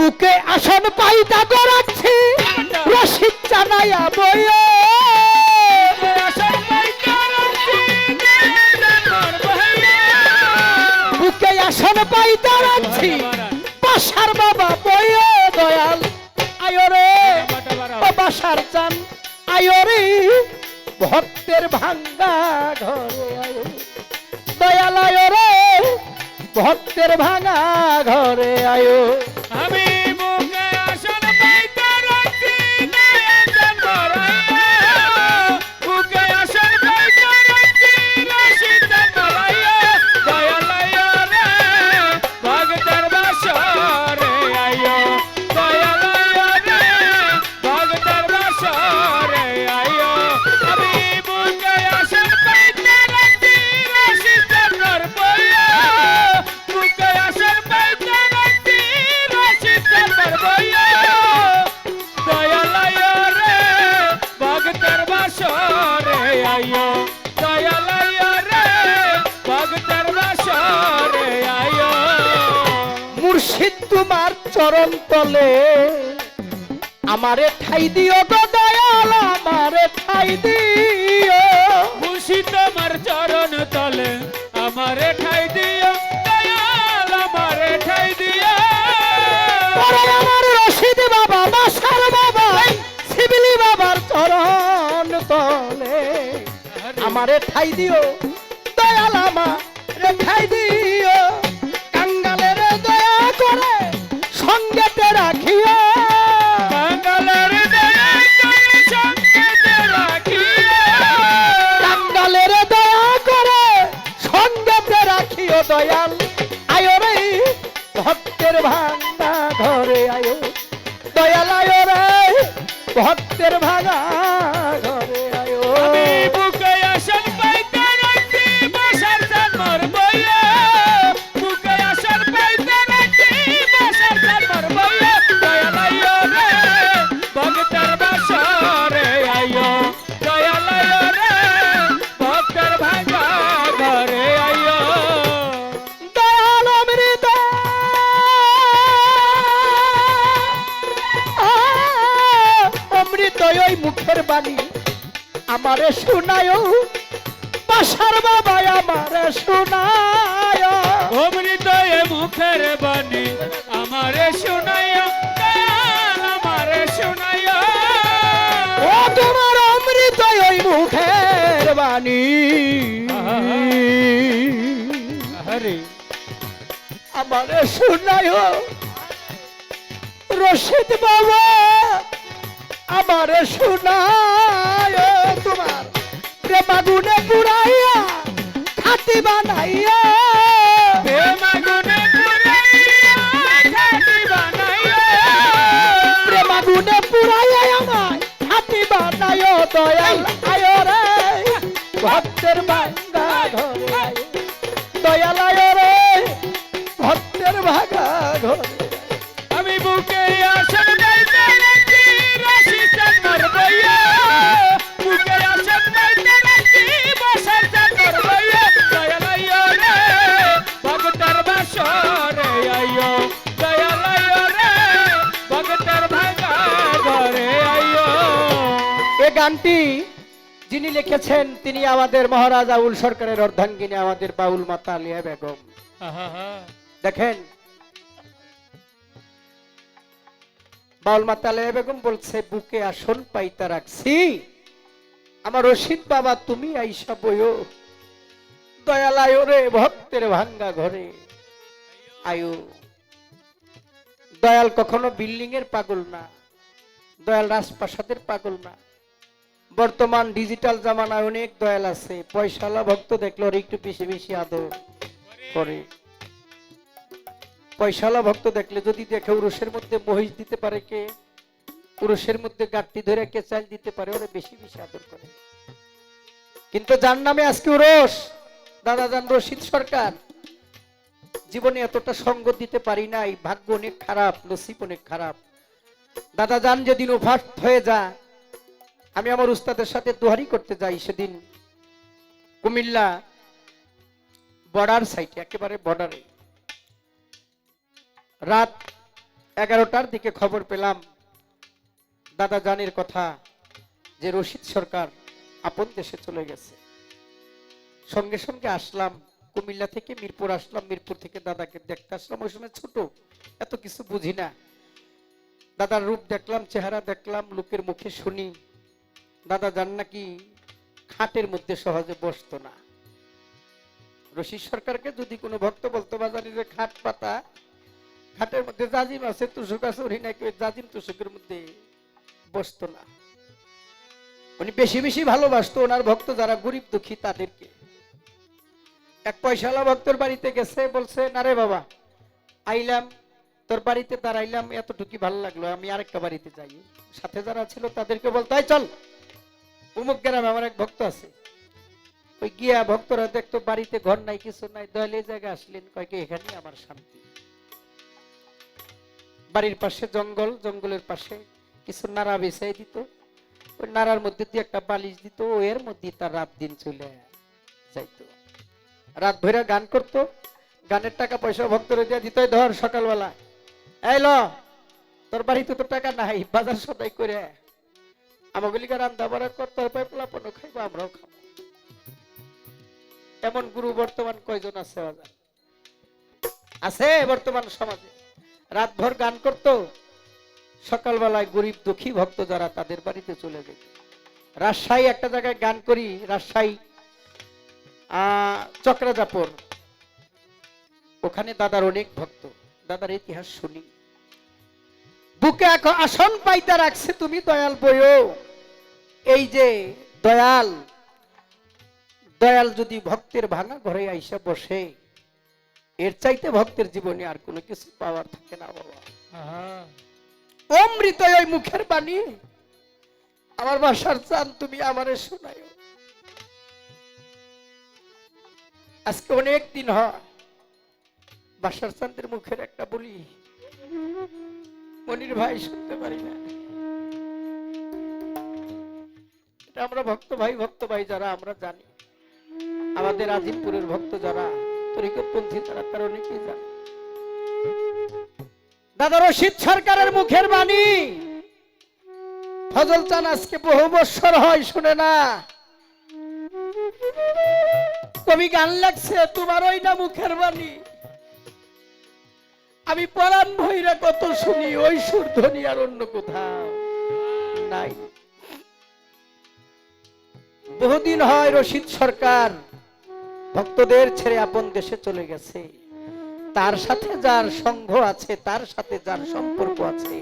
বুকে আসন পাইতা গড়াচ্ছি। রসিদ জানাইয়া বইয়ে। বুকে আসন পাইতা রাখছি বাসার বাবা বইয়ে দয়াল। আয়রে বাসার চান। আয়রে ভক্তের ভাঙ্গা ঘরে আয়ো। দয়াল আয়রে ভক্তের ভাঙা ঘরে আয়ো। তোমার চরণ তলে। আমারে ঠাই দিও গো দয়াল আমারে ঠাই দিও। খুশি তোমার চরণ তলে আমারে ঠাই দিও দয়াল আমারে ঠাই দিও। ওরে আমার রশিদ বাবা বাসার বাবা শিবলি বাবার চরণ তলে। আমারে ঠাই দিও। মুখের বাণী। আমারে শোনায়। পাশার বাবা আমারে শোনায়। অমৃত মুখের বাণী আমারে ও তোমার অমৃত ওই মুখের বাণী। আমারে শোনায়। রশিদ বাবা। আমারে শোনায় তোমার। প্রেমাগুনে পুরাইয়া খাতি বানাইয়া। পুরাইয়া আমায় খাতি বানায় দয়াল আয় রে। ভক্তের গানটি যিনি লিখেছেন তিনি আমাদের মহারাজ আউল সরকারের অর্ধাঙ্গিনী আমাদের বাউল মাতা আলিয়া বেগম। দেখেন বাউল মাতা আলিয়া বেগম বলছে বুকে আসন পাইতা রাখছি। আমার রশিদ বাবা তুমি আইসা বইও। দয়াল আয়ো রে ভক্তের ভাঙ্গা ঘরে। আয়ো। দয়াল কখনো বিল্ডিং এর পাগল না। দয়াল রাজপ্রাসাদের পাগল না। বর্তমান ডিজিটাল জামানায় অনেক দয়াল আছে। পয়সালা ভক্ত দেখলে ওর একটু বেশি বেশি আদর করে। পয়সালা ভক্ত দেখলে যদি দেখে উরুষের মধ্যে মহিষ দিতে পারে কে, উরুষের মধ্যে গাঠটি ধরে কে চাল দিতে পারে, ওরা বেশি বেশি আদর করে। কিন্তু যার নামে আজকে উরস দাদা যান রশিদ সরকার। জীবনে এতটা সঙ্গ দিতে পারি নাই, ভাগ্য অনেক খারাপ, নসিব অনেক খারাপ। দাদা যান যেদিন ওভার হয়ে যা আমি আমার উস্তাদের সাথে দোহারি করতে যাই সেদিন। কুমিল্লা বর্ডার সাইটে একেবারে বর্ডারে। রাত এগারোটার দিকে খবর পেলাম, দাদা জানির কথা যে রশিদ সরকার আপন দেশে চলে গেছে। সঙ্গে সঙ্গে আসলাম, কুমিল্লা থেকে মিরপুর আসলাম, মিরপুর থেকে দাদাকে দেখতে আসলাম। ওই সময় ছোট, এত কিছু বুঝি না। দাদার রূপ দেখলাম, চেহারা দেখলাম, লোকের মুখে শুনি। দাদা জান নাকি খাটের মধ্যে সহজে বসতো না। রশিদ সরকারকে যদি কোনো ভক্ত বলতো, বাজারে যে খাট পাতা, খাটের মধ্যে জাজিম আছে, তুষক আছে, উনি নাকি ওই জাজিম তুষকের মধ্যে বসতো না। উনি বেশি বেশি ভালোবাসতো ওনার ভক্ত যারা গরিব দুঃখী তাদেরকে। এক পয়সাওয়ালা ভক্তর বাড়িতে গেছে, বলছে, না রে বাবা, আইলাম, তোর বাড়িতে দাঁড়াইলাম এতটুকু ভালো লাগল, আমি আরেকটা বাড়িতে যাই। সাথে যারা ছিল তাদেরকে বলতো, "এই চল। উমুক গ্রামে আমার এক ভক্ত আছে। ওই গিয়া ভক্তরা দেখতো বাড়িতে ঘর নাই, কিছু নাই, দয়ালে জায়গায় আসলেন কয়েকে এখানেই আমার শান্তি। বাড়ির পাশে জঙ্গল, জঙ্গলের পাশে কিছু নাড়া বেছাই দিত। ওই নাড়ার মধ্যে দিয়ে একটা বালিশ দিত, ও এর মধ্যে তার রাত দিন চলে যাইতো। রাত ভরে গান করত, গানের টাকা পয়সা ভক্তরা দিয়ে দিত ধর সকালবেলা। এই ল, তোর বাড়িতে তো টাকা নাই, বাজার সদাই করে আমাগুলিকে রান্না বাড়া কর তোর পাই পোলাপনও খাইবো, আমরাও খাব। এমন গুরু বর্তমান কয়জন আছে আছে বর্তমান সমাজে। গান করত, সকালবেলায় গরিব দুঃখী ভক্ত যারা তাদের বাড়িতে চলে যেত। রাজশাহী একটা জায়গায় গান করি, রাজশাহী চক্রাজাপর। ওখানে দাদার অনেক ভক্ত, দাদার ইতিহাস শুনি। বুকে আসন পাইতে রাখছে, তুমি দয়াল বইও। এই যে দয়াল দয়াল যদি ভক্তের ভাঙা ঘরে আইসা বসে, এর চাইতে ভক্তের জীবনে আর কোনো কিছু পাওয়ার থাকে না বাবা। অমৃত ওই মুখের বাণী, আমার বাসার চান তুমি আমারে শোনায় আজকে অনেক দিন হয়, বাসার চান্দের মুখের একটা বলি। মনির ভাই শুনতে পারি না। এটা আমরা ভক্ত ভাই ভক্ত ভাই যারা, আমরা জানি। আমাদের আজিমপুরের ভক্ত যারা, তরিকতপন্থী তারা, তার অনেকেই জানে। দাদা রশিদ সরকারের মুখের বাণী। ফজল চান আজকে বহু বৎসর হয়, শুনে না। কবি গান লাগছে, তোমার ওই না মুখের বাণী। আমি পরাণ ভৈরা কত শুনি ওই ধ্বনি আর অন্য কোথাও নাই। বহুদিন হয় রশিদ সরকার ভক্তদের ছেড়ে আপন দেশে চলে গেছে। তার সাথে যার সংঘ আছে, তার সাথে যার সম্পর্ক আছে,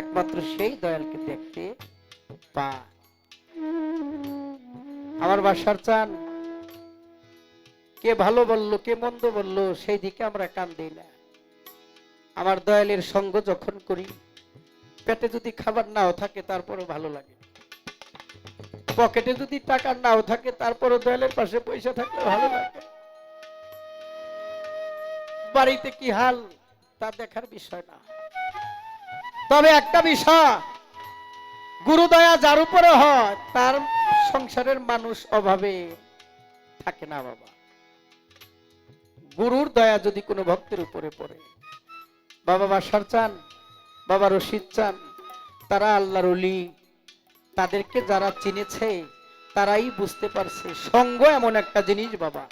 একমাত্র সেই দয়ালকে দেখতে পা আমার বাসার চান, কে ভালো বলল, কে মন্দ বলল, সেই দিকে আমরা কান দিই না। আমার দয়ালের সঙ্গ যখন করি, পেটে যদি খাবার নাও থাকে তারপরও ভালো লাগে। পকেটে যদি টাকা নাও থাকে তারপরও দয়ালের পাশে পয়সা থাকলে ভালো লাগে। বাড়িতে কি হাল, তা দেখার বিষয় না। তবে একটা বিষয়, গুরুদয়া যার উপরে হয়, তার সংসারের মানুষ অভাবে থাকে না বাবা। গুরুর দয়া যদি কোনো ভক্তের উপরে পড়ে বাবা বাসার চান, বাবা রশিদ চান, তারা আল্লাহর অলি তাদেরকে যারা চিনেছে, তারাই বুঝতে পারছে, সঙ্গ এমন একটা জিনিস বাবা।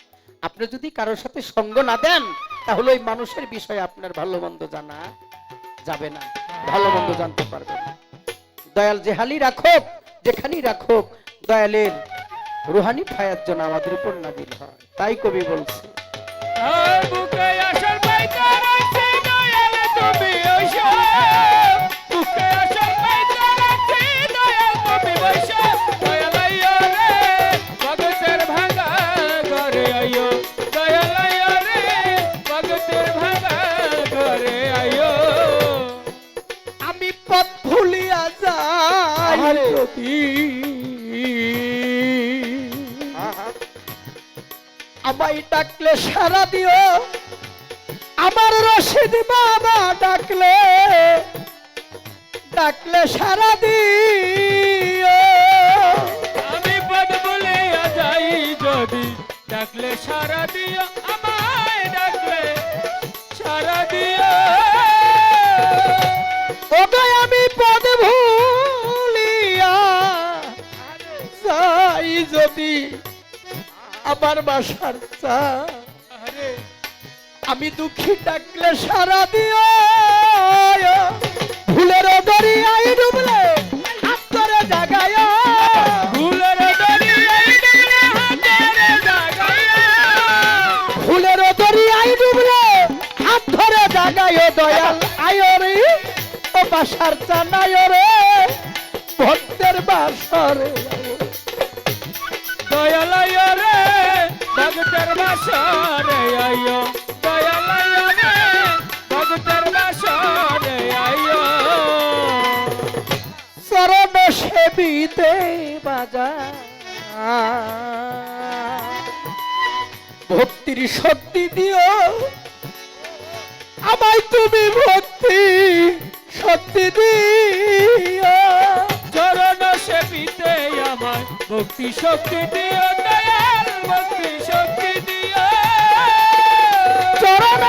আপনি যদি কারোর সাথে সঙ্গ না দেন, তাহলে ওই মানুষের বিষয়ে আপনার ভালো মন্দ জানা যাবে না, ভালো মন্দ জানতে পারবে না। দয়াল যেহালি রাখুক, যেখানেই রাখুক, দয়ালের রুহানি ফায়াত যেন আমাদের উপর নাজিল হয়। তাই কবি বলছে ডাকলে সারা দিও। আমার রশিদ বাবা ডাকলে ডাকলে সারা দিও। আমি পদ বলে যাই যদি ডাকলে সারা দিও আমায় ডাকলে সারা দিও। ওটাই আমি পদ ভুলিয়া যাই যদি আমার বাসার চা আমি দুঃখী ডাকলে সারা দিও। ভুলের দরিয়ায় ডুবলে হাত জাগায়। ডুবলে হাতের জাগায়া। দয়াল। আয়রে রে ভক্তের বাসরে। দয়ালয় রে। ভগতের বাসরে আইও দয়ালয় রে ভক্তির শক্তি দিও। আমায় তুমি ভক্তি শক্তি দিও। চরণ সেবিতে আমার ভক্তি শক্তি দিও দয়াল ভক্তি শক্তি দিও। চরণ।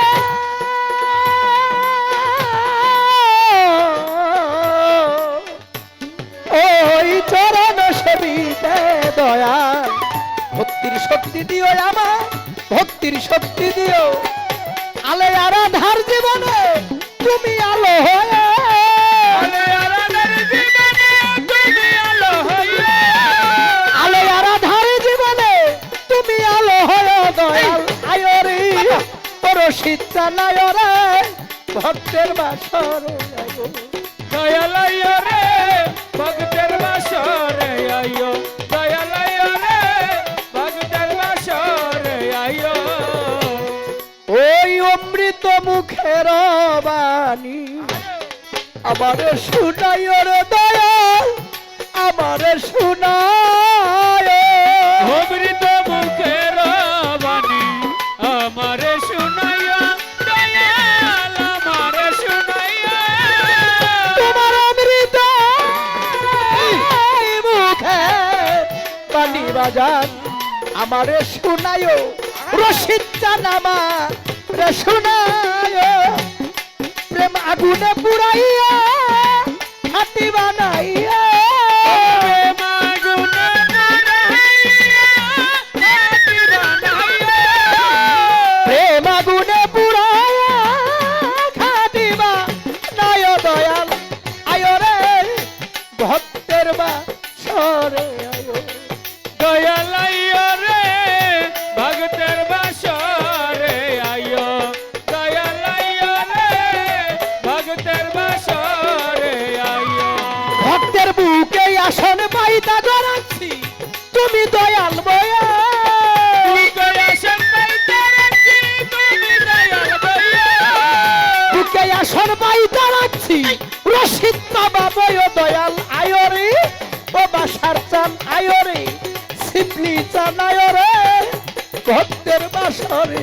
ওই চরণ সেবিতে দয়া ভক্তির শক্তি দিও আমার ভক্তির শক্তি দিও। আলে আরাধার জীবনে তুমি আলো হয়ে। আলে আরাধের জীবনে তুমি আলো হইলে তোর শীতা নায়রে ভক্তের বাসরে। দয়ালয় রে ভগতের বাসরে আইও দয়ালয় রে ভগতের বাসরে আইও ওই অমৃত মুখের বাণী আমার শুনাই রে আমারে শুনায়। রশিদ জানামা রে শুনায়। প্রেম আগুনে পুরাইয়া হাতি বানাইয়া আসন পাইতা গড়াচ্ছি তুমি দয়াল বয়া। আসন পাইতা রাখছি। রশিদ বাবা বয় দয়াল আয়রে ও বাসার চান আয়রে সিপলি চান আয়রে ভক্তের বাসরে